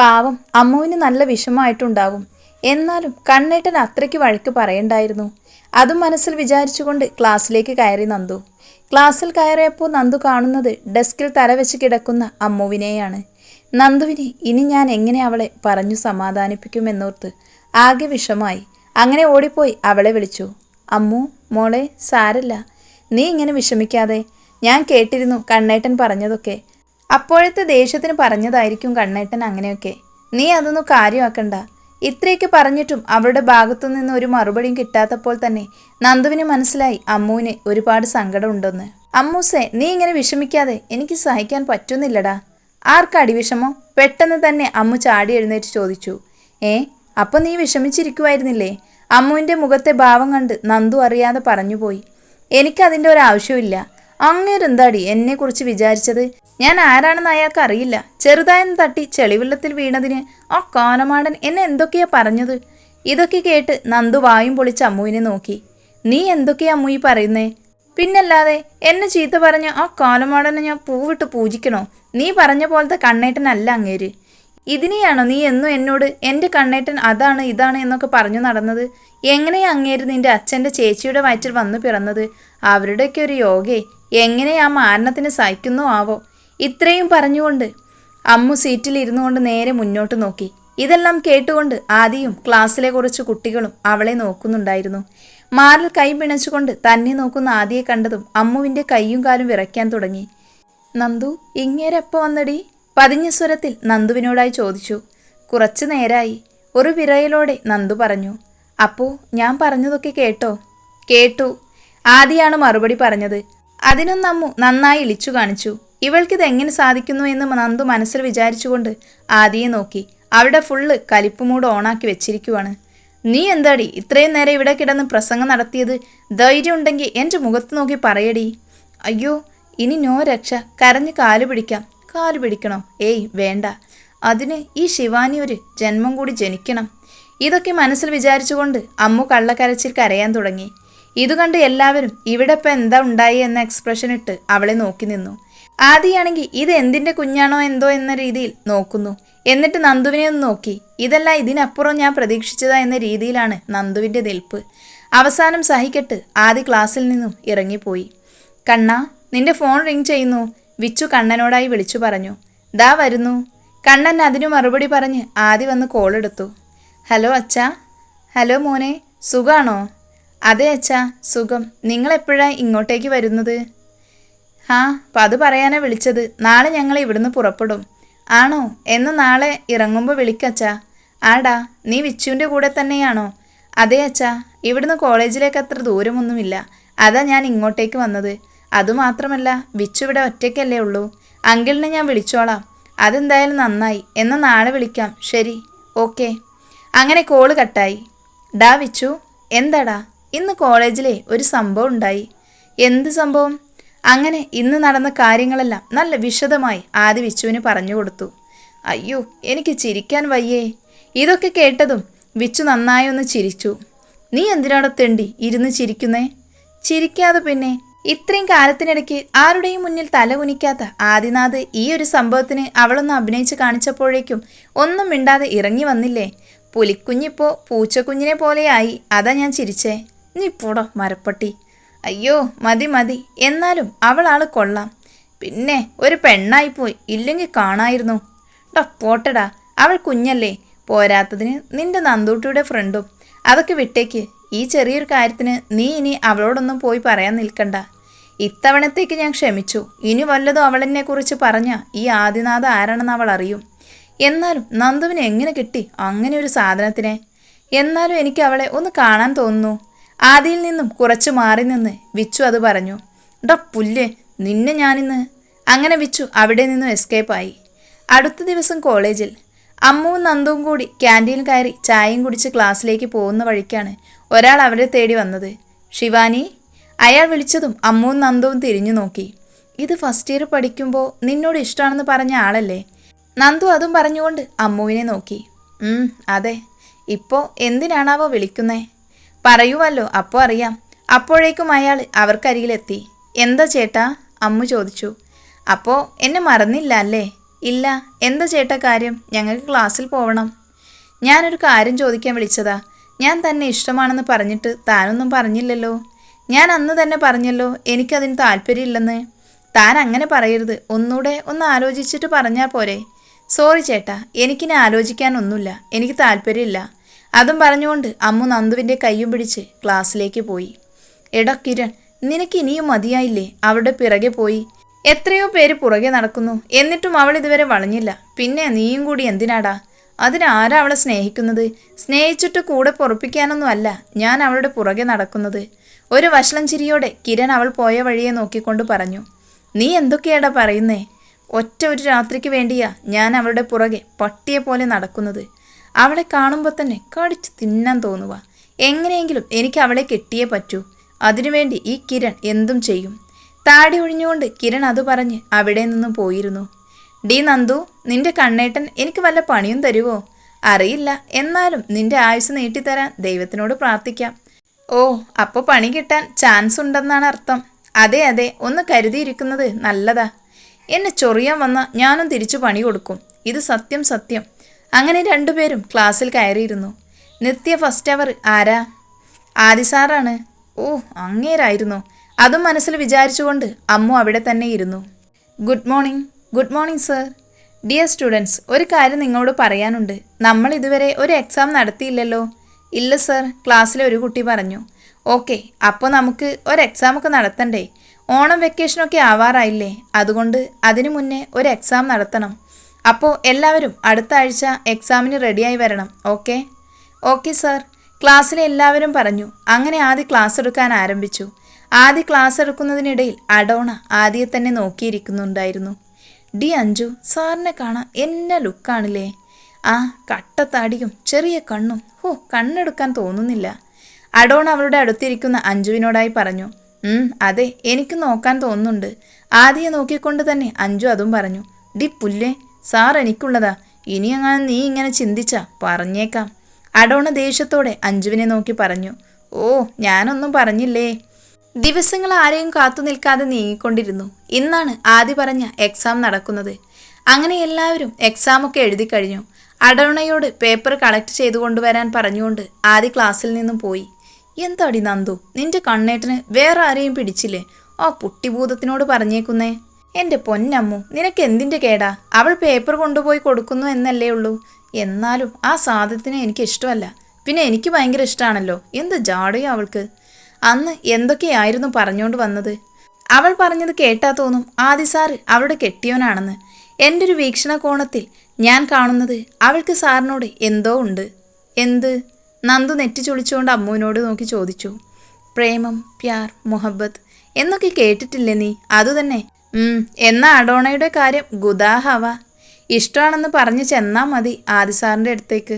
പാവം അമ്മുവിന് നല്ല വിഷമമായിട്ടുണ്ടാകും എന്നാലും കണ്ണേട്ടൻ അത്രയ്ക്ക് വഴക്ക് പറയണ്ടായിരുന്നു. അതും മനസ്സിൽ വിചാരിച്ചുകൊണ്ട് ക്ലാസ്സിലേക്ക് കയറി നന്ദു. ക്ലാസ്സിൽ കയറിയപ്പോൾ നന്ദു കാണുന്നത് ഡെസ്കിൽ തലവെച്ച് കിടക്കുന്ന അമ്മുവിനെയാണ്. നന്ദുവിനെ ഇനി ഞാൻ എങ്ങനെ അവളെ പറഞ്ഞു സമാധാനിപ്പിക്കുമെന്നോർത്ത് ആകെ വിഷമായി അങ്ങനെ ഓടിപ്പോയി അവളെ വിളിച്ചു. അമ്മു മോളെ സാരല്ല നീ ഇങ്ങനെ വിഷമിക്കാതെ. ഞാൻ കേട്ടിരുന്നു കണ്ണേട്ടൻ പറഞ്ഞതൊക്കെ. അപ്പോഴത്തെ ദേഷ്യത്തിന് പറഞ്ഞതായിരിക്കും കണ്ണേട്ടൻ അങ്ങനെയൊക്കെ. നീ അതൊന്നും കാര്യമാക്കണ്ട. ഇത്രയൊക്കെ പറഞ്ഞിട്ടും അവരുടെ ഭാഗത്തു നിന്ന് ഒരു മറുപടിയും കിട്ടാത്തപ്പോൾ തന്നെ നന്ദുവിന് മനസ്സിലായി അമ്മുവിന് ഒരുപാട് സങ്കടമുണ്ടെന്ന്. അമ്മൂസെ നീ ഇങ്ങനെ വിഷമിക്കാതെ എനിക്ക് സഹിക്കാൻ പറ്റുന്നില്ലടാ. ആർക്കടി വിഷമോ? പെട്ടെന്ന് തന്നെ അമ്മു ചാടി എഴുന്നേറ്റ് ചോദിച്ചു. ഏ അപ്പൊ നീ വിഷമിച്ചിരിക്കുമായിരുന്നില്ലേ അമ്മുവിന്റെ മുഖത്തെ ഭാവം കണ്ട് നന്ദു അറിയാതെ പറഞ്ഞുപോയി. എനിക്കതിന്റെ ഒരു ആവശ്യമില്ല അങ്ങേരെന്താടി എന്നെക്കുറിച്ച് വിചാരിച്ചത്? ഞാൻ ആരാണെന്ന് അയാൾക്ക് അറിയില്ല. ചെറുതായെന്ന് തട്ടി ചെളിവെള്ളത്തിൽ വീണതിന് ആ കാനമാടൻ എന്നെ എന്തൊക്കെയാ പറഞ്ഞത്? ഇതൊക്കെ കേട്ട് നന്ദു വായും പൊളിച്ച് അമ്മുവിനെ നോക്കി. നീ എന്തൊക്കെയാ അമ്മൂയി പറയുന്നേ? പിന്നല്ലാതെ എന്നെ ചീത്ത പറഞ്ഞ ആ കാലമാടനെ ഞാൻ പൂവിട്ട് പൂജിക്കണോ? നീ പറഞ്ഞ പോലത്തെ കണ്ണേട്ടനല്ല അങ്ങേര്. ഇതിനെയാണോ നീ എന്നും എന്നോട് എന്റെ കണ്ണേട്ടൻ അതാണ് ഇതാണ് എന്നൊക്കെ പറഞ്ഞു നടന്നത്? എങ്ങനെയാ അങ്ങേര് നിന്റെ അച്ഛന്റെ ചേച്ചിയുടെ വയറ്റിൽ വന്നു പിറന്നത്? അവരുടെയൊക്കെ ഒരു യോഗേ. എങ്ങനെയാ ആ മാരണത്തിന് സഹിക്കുന്നോ ആവോ? ഇത്രയും പറഞ്ഞുകൊണ്ട് അമ്മു സീറ്റിൽ ഇരുന്നു കൊണ്ട് നേരെ മുന്നോട്ട് നോക്കി. ഇതെല്ലാം കേട്ടുകൊണ്ട് ആദിയും ക്ലാസ്സിലെ കുറച്ച് കുട്ടികളും അവളെ നോക്കുന്നുണ്ടായിരുന്നു. മാറിൽ കൈ പിണച്ചുകൊണ്ട് തന്നെ നോക്കുന്ന ആദിയെ കണ്ടതും അമ്മുവിന്റെ കൈയും കാലും വിറയ്ക്കാൻ തുടങ്ങി. നന്ദു ഇങ്ങേരെപ്പോ വന്നടി? പതിഞ്ഞ സ്വരത്തിൽ നന്ദുവിനോടായി ചോദിച്ചു. കുറച്ചു നേരായി. ഒരു വിറയലോടെ നന്ദു പറഞ്ഞു. അപ്പോ ഞാൻ പറഞ്ഞതൊക്കെ കേട്ടോ? കേട്ടു. ആദിയാണ് മറുപടി പറഞ്ഞത്. അതിനൊന്നമ്മു നന്നായി ഇളിച്ചു കാണിച്ചു. ഇവൾക്കിത് എങ്ങനെ സാധിക്കുന്നു എന്ന് നന്ദു മനസ്സിൽ വിചാരിച്ചുകൊണ്ട് ആദിയെ നോക്കി. അവിടെ ഫുള്ള് കലിപ്പുമൂട് ഓണാക്കി വെച്ചിരിക്കുവാണ്. നീ എന്താടി ഇത്രയും നേരം ഇവിടെ കിടന്ന് പ്രസംഗം നടത്തിയത്? ധൈര്യം ഉണ്ടെങ്കിൽ എന്റെ മുഖത്ത് നോക്കി പറയടി. അയ്യോ ഇനി നോ രക്ഷ. കരഞ്ഞ് കാൽ പിടിക്കാം. കാൽ പിടിക്കണോ? ഏയ് വേണ്ട. അതിന് ഈ ശിവാനി ഒരു ജന്മം കൂടി ജനിക്കണം. ഇതൊക്കെ മനസ്സിൽ വിചാരിച്ചുകൊണ്ട് അമ്മു കള്ളക്കരച്ചിൽ കരയാൻ തുടങ്ങി. ഇത് കണ്ട് എല്ലാവരും ഇവിടെ ഇപ്പം എന്താ ഉണ്ടായി എന്ന എക്സ്പ്രഷൻ ഇട്ട് അവളെ നോക്കി നിന്നു. ആദിയാണെങ്കിൽ ഇത് എന്തിന്റെ കുഞ്ഞാണോ എന്തോ എന്ന രീതിയിൽ നോക്കുന്നു. എന്നിട്ട് നന്ദുവിനെ ഒന്ന് നോക്കി. ഇതല്ല ഇതിനപ്പുറം ഞാൻ പ്രതീക്ഷിച്ചതാ എന്ന രീതിയിലാണ് നന്ദുവിന്റെ നിൽപ്പ്. അവസാനം സഹിക്കെട്ട് ആദി ക്ലാസ്സിൽ നിന്നും ഇറങ്ങിപ്പോയി. കണ്ണ നിന്റെ ഫോൺ റിങ് ചെയ്യുന്നു വിച്ചു കണ്ണനോടായി വിളിച്ചു പറഞ്ഞു. ദാ വരുന്നു. കണ്ണൻ അതിനു മറുപടി പറഞ്ഞ് ആദി വന്ന് കോൾ എടുത്തു. ഹലോ അച്ഛാ. ഹലോ മോനെ സുഖാണോ? അതെ അച്ഛാ സുഖം. നിങ്ങളെപ്പോഴാണ് ഇങ്ങോട്ടേക്ക് വരുന്നത്? ആ അപ്പം അത് പറയാനാ വിളിച്ചത്. നാളെ ഞങ്ങൾ ഇവിടുന്ന് പുറപ്പെടും. ആണോ? എന്ന് നാളെ ഇറങ്ങുമ്പോൾ വിളിക്കച്ചാ. ആടാ നീ വിച്ചുവിന്റെ കൂടെ തന്നെയാണോ? അതെ അച്ഛാ ഇവിടുന്ന് കോളേജിലേക്ക് അത്ര ദൂരമൊന്നുമില്ല. അതാ ഞാൻ ഇങ്ങോട്ടേക്ക് വന്നത്. അതുമാത്രമല്ല വിച്ചു ഇവിടെ ഒറ്റയ്ക്കല്ലേ ഉള്ളൂ. അങ്കിളിനെ ഞാൻ വിളിച്ചോളാം. അതെന്തായാലും നന്നായി. എന്നാൽ നാളെ വിളിക്കാം. ശരി. ഓക്കെ. അങ്ങനെ കോൾ കട്ടായി. ഡാ വിച്ചു എന്താടാ? ഇന്ന് കോളേജിലെ ഒരു സംഭവം ഉണ്ടായി. എന്ത് സംഭവം? അങ്ങനെ ഇന്ന് നടന്ന കാര്യങ്ങളെല്ലാം നല്ല വിശദമായി ആദ്യ വിച്ചുവിന് പറഞ്ഞു കൊടുത്തു. അയ്യോ എനിക്ക് ചിരിക്കാൻ വയ്യേ. ഇതൊക്കെ കേട്ടതും വിച്ചു നന്നായി ഒന്ന് ചിരിച്ചു. നീ എന്തിനാണോ തെണ്ടി ഇരുന്ന് ചിരിക്കുന്നേ? ചിരിക്കാതെ പിന്നെ ഇത്രയും കാലത്തിനിടയ്ക്ക് ആരുടെയും മുന്നിൽ തല കുനിക്കാത്ത ആദിനാഥ് ഈ ഒരു സംഭവത്തിന് അവളൊന്ന് അഭിനയിച്ച് കാണിച്ചപ്പോഴേക്കും ഒന്നും മിണ്ടാതെ ഇറങ്ങി വന്നില്ലേ? പുലിക്കുഞ്ഞിപ്പോ പൂച്ചക്കുഞ്ഞിനെ പോലെയായി. അതാ ഞാൻ ചിരിച്ചേ. നീ പോടോ മരപ്പട്ടി. അയ്യോ മതി മതി. എന്നാലും അവളാൾ കൊള്ളാം. പിന്നെ ഒരു പെണ്ണായിപ്പോയി. ഇല്ലെങ്കിൽ കാണായിരുന്നു. ടോ പോട്ടടാ. അവൾ കുഞ്ഞല്ലേ. പോരാത്തതിന് നിന്റെ നന്ദൂട്ടിയുടെ ഫ്രണ്ടും. അതൊക്കെ വിട്ടേക്ക്. ഈ ചെറിയൊരു കാര്യത്തിന് നീ ഇനി അവളോടൊന്നും പോയി പറയാൻ നിൽക്കണ്ട. ഇത്തവണത്തേക്ക് ഞാൻ ക്ഷമിച്ചു. ഇനി വല്ലതും അവളെന്നെ കുറിച്ച് പറഞ്ഞ ഈ ആദിനാഥ ആരാണെന്ന് അവൾ അറിയും. എന്നാലും നന്ദുവിന് എങ്ങനെ കിട്ടി അങ്ങനെ ഒരു സാധനത്തിനെ? എന്നാലും എനിക്ക് അവളെ ഒന്ന് കാണാൻ തോന്നുന്നു. ആദിയിൽ നിന്നും കുറച്ചു മാറി നിന്ന് വിച്ചു അത് പറഞ്ഞു ഡാ പുല്ല് നിന്നെ ഞാനിന്ന് അങ്ങനെ വിച്ചു അവിടെ നിന്നും എസ്കേപ്പായി അടുത്ത ദിവസം കോളേജിൽ അമ്മുവും നന്ദുവും കൂടി ക്യാന്റീൻ കയറി ചായയും കുടിച്ച് ക്ലാസ്സിലേക്ക് പോകുന്ന വഴിക്കാണ് ഒരാൾ അവരെ തേടി വന്നത്. ശിവാനി അയാൾ വിളിച്ചതും അമ്മുവും നന്ദുവും തിരിഞ്ഞു നോക്കി. ഇത് ഫസ്റ്റ് ഇയർ പഠിക്കുമ്പോൾ നിന്നോട് ഇഷ്ടമാണെന്ന് പറഞ്ഞ ആളല്ലേ നന്ദു അതും പറഞ്ഞുകൊണ്ട് അമ്മുവിനെ നോക്കി. അതെ. ഇപ്പോൾ എന്തിനാണാവോ വിളിക്കുന്നേ? പറയുമല്ലോ അപ്പോൾ അറിയാം. അപ്പോഴേക്കും അയാൾ അവർക്കരികിലെത്തി. എന്താ ചേട്ടാ? അമ്മു ചോദിച്ചു. അപ്പോൾ എന്നെ മറന്നില്ല അല്ലേ? ഇല്ല. എന്താ ചേട്ടാ കാര്യം? ഞങ്ങൾക്ക് ക്ലാസ്സിൽ പോകണം ഞാനൊരു കാര്യം ചോദിക്കാൻ വിളിച്ചതാ. ഞാൻ തന്നെ ഇഷ്ടമാണെന്ന് പറഞ്ഞിട്ട് താനൊന്നും പറഞ്ഞില്ലല്ലോ. ഞാൻ അന്ന് തന്നെ പറഞ്ഞല്ലോ എനിക്കതിന് താല്പര്യമില്ലെന്ന്. താൻ അങ്ങനെ പറയരുത്. ഒന്നുകൂടെ ഒന്ന് ആലോചിച്ചിട്ട് പറഞ്ഞാൽ പോരെ. സോറി ചേട്ടാ. എനിക്കിനി ആലോചിക്കാനൊന്നുമില്ല. എനിക്ക് താല്പര്യമില്ല. അതും പറഞ്ഞുകൊണ്ട് അമ്മു നന്ദുവിന്റെ കൈയും പിടിച്ച് ക്ലാസ്സിലേക്ക് പോയി. എടാ കിരൺ നിനക്ക് ഇനിയും മതിയായില്ലേ? അവളുടെ പിറകെ പോയി. എത്രയോ പേര് പുറകെ നടക്കുന്നു. എന്നിട്ടും അവൾ ഇതുവരെ വളഞ്ഞില്ല. പിന്നെ നീയും കൂടി എന്തിനാടാ? അതിനാരാ അവളെ സ്നേഹിക്കുന്നത്? സ്നേഹിച്ചിട്ട് കൂടെ പൊറപ്പിക്കാനൊന്നും അല്ല ഞാൻ അവളുടെ പുറകെ നടക്കുന്നത്. ഒരു വഷളം ചിരിയോടെ കിരൺ അവൾ പോയ വഴിയെ നോക്കിക്കൊണ്ട് പറഞ്ഞു നീ എന്തൊക്കെയാടാ പറയുന്നേ? ഒറ്റ ഒരു രാത്രിക്ക് വേണ്ടിയാ ഞാൻ അവളുടെ പുറകെ പട്ടിയെ പോലെ നടക്കുന്നത്. അവളെ കാണുമ്പോൾ തന്നെ കടിച്ച് തിന്നാൻ തോന്നുക എങ്ങനെയെങ്കിലും എനിക്ക് അവളെ കെട്ടിയേ പറ്റൂ. അതിനുവേണ്ടി ഈ കിരൺ എന്തും ചെയ്യും. താടി ഒഴിഞ്ഞുകൊണ്ട് കിരൺ അത് പറഞ്ഞ് അവിടെ നിന്നും പോയിരുന്നു. ഡി നന്ദു നിന്റെ കണ്ണേട്ടൻ എനിക്ക് വല്ല പണിയും തരുവോ? അറിയില്ല. എന്നാലും നിന്റെ ആയുസ് നീട്ടിത്തരാൻ ദൈവത്തിനോട് പ്രാർത്ഥിക്കാം. ഓ അപ്പോൾ പണി കിട്ടാൻ ചാൻസ് ഉണ്ടെന്നാണ് അർത്ഥം. അതെ അതെ ഒന്ന് കരുതിയിരിക്കുന്നത് നല്ലതാ. എന്നെ ചൊറിയാൻ വന്ന ഞാനും തിരിച്ചു പണി കൊടുക്കും. ഇത് സത്യം സത്യം. അങ്ങനെ രണ്ടുപേരും ക്ലാസ്സിൽ കയറിയിരുന്നു. നിത്യ ഫസ്റ്റ് അവർ ആരാ? ആദി സാറാണ്. ഓ അങ്ങേരായിരുന്നു. അതും മനസ്സിൽ വിചാരിച്ചുകൊണ്ട് അമ്മു അവിടെ തന്നെ ഇരുന്നു. Good morning good morning sir dear students ഒരു കാര്യം നിങ്ങളോട് പറയാനുണ്ട്. നമ്മൾ ഇതുവരെ ഒരു എക്സാം നടത്തിയില്ലല്ലോ? ഇല്ല സർ ക്ലാസ്സിലെ ഒരു കുട്ടി പറഞ്ഞു. ഓക്കെ അപ്പോൾ നമുക്ക് ഒരു എക്സാം ഒക്കെ നടത്തണ്ടേ? ഓണം വെക്കേഷനൊക്കെ ആവാറായില്ലേ? അതുകൊണ്ട് അതിനു മുന്നേ ഒരു എക്സാം നടത്തണം. അപ്പോൾ എല്ലാവരും അടുത്ത ആഴ്ച എക്സാമിന് റെഡിയായി വരണം ഓക്കെ ഓക്കെ സർ ക്ലാസ്സിലെ എല്ലാവരും പറഞ്ഞു അങ്ങനെ ആദ്യ ക്ലാസ് എടുക്കാൻ ആരംഭിച്ചു. ആദ്യ ക്ലാസ് എടുക്കുന്നതിനിടയിൽ അഡോണ ആദ്യെ തന്നെ നോക്കിയിരിക്കുന്നുണ്ടായിരുന്നു. ഡി അഞ്ജു സാറിനെ കാണാൻ എന്നെ ലുക്കാണില്ലേ? ആ കട്ടത്താടിയും ചെറിയ കണ്ണും. ഹോ കണ്ണെടുക്കാൻ തോന്നുന്നില്ല. അഡോൺ അവളുടെ അടുത്തിരിക്കുന്ന അഞ്ജുവിനോടായി പറഞ്ഞു അതെ എനിക്ക് നോക്കാൻ തോന്നുന്നുണ്ട്. ആദ്യം നോക്കിക്കൊണ്ട് തന്നെ അഞ്ജു അതും പറഞ്ഞു ഡി പുല്ലേ സാർ എനിക്കുള്ളതാ. ഇനി അങ്ങനെ നീ ഇങ്ങനെ ചിന്തിച്ച പറഞ്ഞേക്കാം. അടോണ ദേഷ്യത്തോടെ അഞ്ജുവിനെ നോക്കി പറഞ്ഞു. ഓ ഞാനൊന്നും പറഞ്ഞില്ലേ? ദിവസങ്ങൾ ആരെയും കാത്തു നിൽക്കാതെ നീങ്ങിക്കൊണ്ടിരുന്നു. ഇന്നാണ് ആദ്യ പറഞ്ഞ എക്സാം നടക്കുന്നത്. അങ്ങനെ എല്ലാവരും എക്സാമൊക്കെ എഴുതി കഴിഞ്ഞു. അടോണയോട് പേപ്പർ കളക്ട് ചെയ്തു കൊണ്ടുവരാൻ പറഞ്ഞുകൊണ്ട് ആദ്യ ക്ലാസ്സിൽ നിന്നും പോയി. എന്താടി നന്ദു നിന്റെ കണ്ണേട്ടന് വേറെ ആരെയും പിടിച്ചില്ലേ? ആ പുട്ടിഭൂതത്തിനോട് പറഞ്ഞേക്കുന്നേ. എന്റെ പൊന്നമ്മു നിനക്ക് എന്തിന്റെ കേടാ? അവൾ പേപ്പർ കൊണ്ടുപോയി കൊടുക്കുന്നു എന്നല്ലേ ഉള്ളൂ. എന്നാലും ആ സാധനത്തിന് എനിക്ക് ഇഷ്ടമല്ല. പിന്നെ എനിക്ക് ഭയങ്കര ഇഷ്ടമാണല്ലോ എന്ത് ജാടയോ അവൾക്ക്? അന്ന് എന്തൊക്കെയായിരുന്നു പറഞ്ഞുകൊണ്ട് വന്നത്? അവൾ പറഞ്ഞത് കേട്ടാ തോന്നും ആദി സാറ് അവളുടെ കെട്ടിയോനാണെന്ന് എന്റെ ഒരു വീക്ഷണകോണത്തിൽ ഞാൻ കാണുന്നത് അവൾക്ക് സാറിനോട് എന്തോ ഉണ്ട്. എന്ത്? നന്ദു നെറ്റി ചുളിച്ചുകൊണ്ട് അമ്മുവിനോട് നോക്കി ചോദിച്ചു. പ്രേമം പ്യാർ മുഹബത്ത് എന്നൊക്കെ കേട്ടിട്ടില്ലേ നീ? അതുതന്നെ. എന്നാ അഡോണയുടെ കാര്യം ഗുദാഹവ. ഇഷ്ടമാണെന്ന് പറഞ്ഞു ചെന്നാൽ മതി ആദി സാറിന്റെ അടുത്തേക്ക്.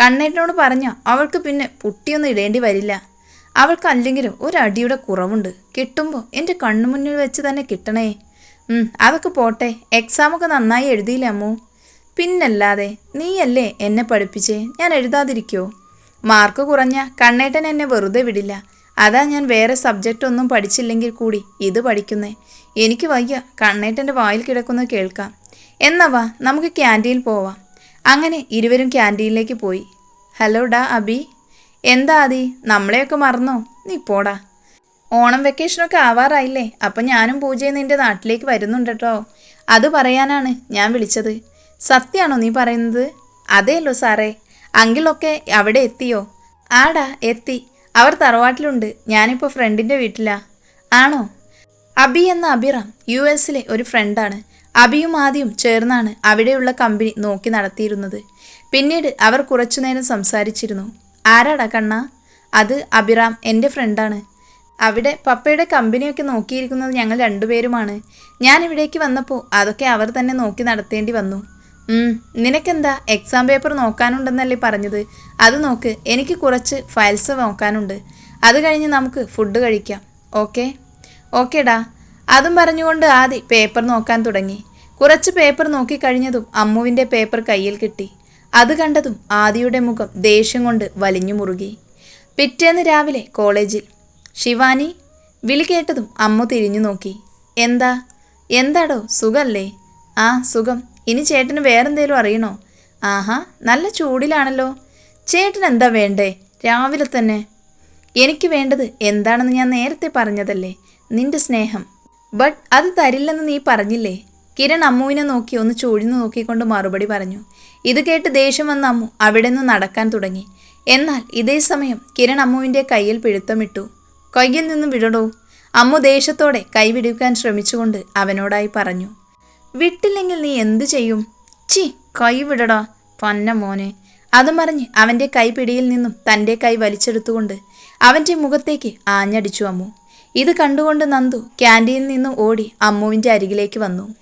കണ്ണേറ്റിനോട് പറഞ്ഞോ അവൾക്ക് പിന്നെ പുട്ടിയൊന്നും ഇടേണ്ടി വരില്ല. അവൾക്ക് അല്ലെങ്കിലും ഒരടിയുടെ കുറവുണ്ട്. കിട്ടുമ്പോൾ എന്റെ കണ്ണുമുന്നിൽ വെച്ച് തന്നെ കിട്ടണേ. അതൊക്കെ പോട്ടെ എക്സാമൊക്കെ നന്നായി എഴുതിയില്ലേ അമ്മു? പിന്നല്ലാതെ നീയല്ലേ എന്നെ പഠിപ്പിച്ചേ? ഞാൻ എഴുതാതിരിക്കോ? മാർക്ക് കുറഞ്ഞ കണ്ണേട്ടൻ എന്നെ വെറുതെ വിടില്ല. അതാ ഞാൻ വേറെ സബ്ജക്റ്റ് ഒന്നും പഠിച്ചില്ലെങ്കിൽ കൂടി ഇത് പഠിക്കുന്നേ. എനിക്ക് വയ്യ. കണ്ണേട്ടന്റെ വായിൽ കിടക്കുന്നത് കേൾക്കാം. എന്നാ വാ നമുക്ക് ക്യാന്റീനിൽ പോവാം. അങ്ങനെ ഇരുവരും ക്യാന്റീനിലേക്ക് പോയി. ഹലോ ഡാ അബി. എന്താ അതി നമ്മളെയൊക്കെ മറന്നോ? നീ പോടാ. ഓണം വെക്കേഷനൊക്കെ ആവാറായില്ലേ? അപ്പം ഞാനും പൂജയും നിന്റെ നാട്ടിലേക്ക് വരുന്നുണ്ട് കേട്ടോ അത് പറയാനാണ് ഞാൻ വിളിച്ചത്. സത്യമാണോ നീ പറയുന്നത്? അതേല്ലോ സാറേ. അങ്കിളൊക്കെ അവിടെ എത്തിയോ? ആടാ എത്തി. അവർ തറവാട്ടിലുണ്ട്. ഞാനിപ്പോൾ ഫ്രണ്ടിന്റെ വീട്ടിലാ. ആണോ? അബി എന്ന അബിറാം യു എസിലെ ഒരു ഫ്രണ്ടാണ്. അബിയും ആദ്യം ചേർന്നാണ് അവിടെയുള്ള കമ്പനി നോക്കി നടത്തിയിരുന്നത്. പിന്നീട് അവർ കുറച്ചുനേരം സംസാരിച്ചിരുന്നു. ആരാടാ കണ്ണ? അത് അബിറാം എന്റെ ഫ്രണ്ടാണ്. അവിടെ പപ്പയുടെ കമ്പനിയൊക്കെ നോക്കിയിരിക്കുന്നത് ഞങ്ങൾ രണ്ടുപേരുമാണ്. ഞാൻ ഇവിടേക്ക് വന്നപ്പോൾ അതൊക്കെ അവർ തന്നെ നോക്കി നടത്തേണ്ടി വന്നു. നിനക്കെന്താ? എക്സാം പേപ്പർ നോക്കാനുണ്ടെന്നല്ലേ പറഞ്ഞത്? അത് നോക്ക് എനിക്ക് കുറച്ച് ഫയൽസ് നോക്കാനുണ്ട്. അത് കഴിഞ്ഞ് നമുക്ക് ഫുഡ് കഴിക്കാം. ഓക്കെ? ഓക്കേടാ. അതും പറഞ്ഞുകൊണ്ട് ആദി പേപ്പർ നോക്കാൻ തുടങ്ങി. കുറച്ച് പേപ്പർ നോക്കിക്കഴിഞ്ഞതും അമ്മുവിന്റെ പേപ്പർ കയ്യിൽ കിട്ടി. അത് കണ്ടതും ആദിയുടെ മുഖം ദേഷ്യം കൊണ്ട് വലിഞ്ഞു മുറുകി. പിറ്റേന്ന് രാവിലെ കോളേജിൽ. ശിവാനി വിളി കേട്ടതും അമ്മു തിരിഞ്ഞു നോക്കി. എന്താ? എന്താടോ? സുഖല്ലേ? ആ സുഖം. ഇനി ചേട്ടന് വേറെന്തേലും അറിയണോ? ആഹാ നല്ല ചൂടിലാണല്ലോ. ചേട്ടൻ എന്താ വേണ്ടേ? രാവിലെ തന്നെ. എനിക്ക് വേണ്ടത് എന്താണെന്ന് ഞാൻ നേരത്തെ പറഞ്ഞതല്ലേ? നിന്റെ സ്നേഹം. ബട്ട് അത് തരില്ലെന്ന് നീ പറഞ്ഞില്ലേ? കിരൺ അമ്മുവിനെ നോക്കി ഒന്ന് ചൊഴിഞ്ഞു നോക്കിക്കൊണ്ട് മറുപടി പറഞ്ഞു. ഇത് കേട്ട് ദേഷ്യം വന്ന അമ്മു അവിടെ നിന്ന് നടക്കാൻ തുടങ്ങി. എന്നാൽ ഇതേ സമയം കിരൺ അമ്മുവിന്റെ കയ്യിൽ പിഴുത്തമിട്ടു കയ്യിൽ നിന്നും വിടടോ. അമ്മു ദേഷ്യത്തോടെ കൈ വിടുവിക്കാൻ ശ്രമിച്ചുകൊണ്ട് അവനോടായി പറഞ്ഞു. വിട്ടില്ലെങ്കിൽ നീ എന്തു ചെയ്യും? ചി കൈ വിടടാ പന്ന മോനെ. അത് മറിഞ്ഞ് അവന്റെ കൈപിടിയിൽ നിന്നും തന്റെ കൈ വലിച്ചെടുത്തുകൊണ്ട് അവന്റെ മുഖത്തേക്ക് ആഞ്ഞടിച്ചു അമ്മു. ഇത് കണ്ടുകൊണ്ട് നന്ദു ക്യാന്റീനിൽ നിന്നും ഓടി അമ്മുവിന്റെ അരികിലേക്ക് വന്നു.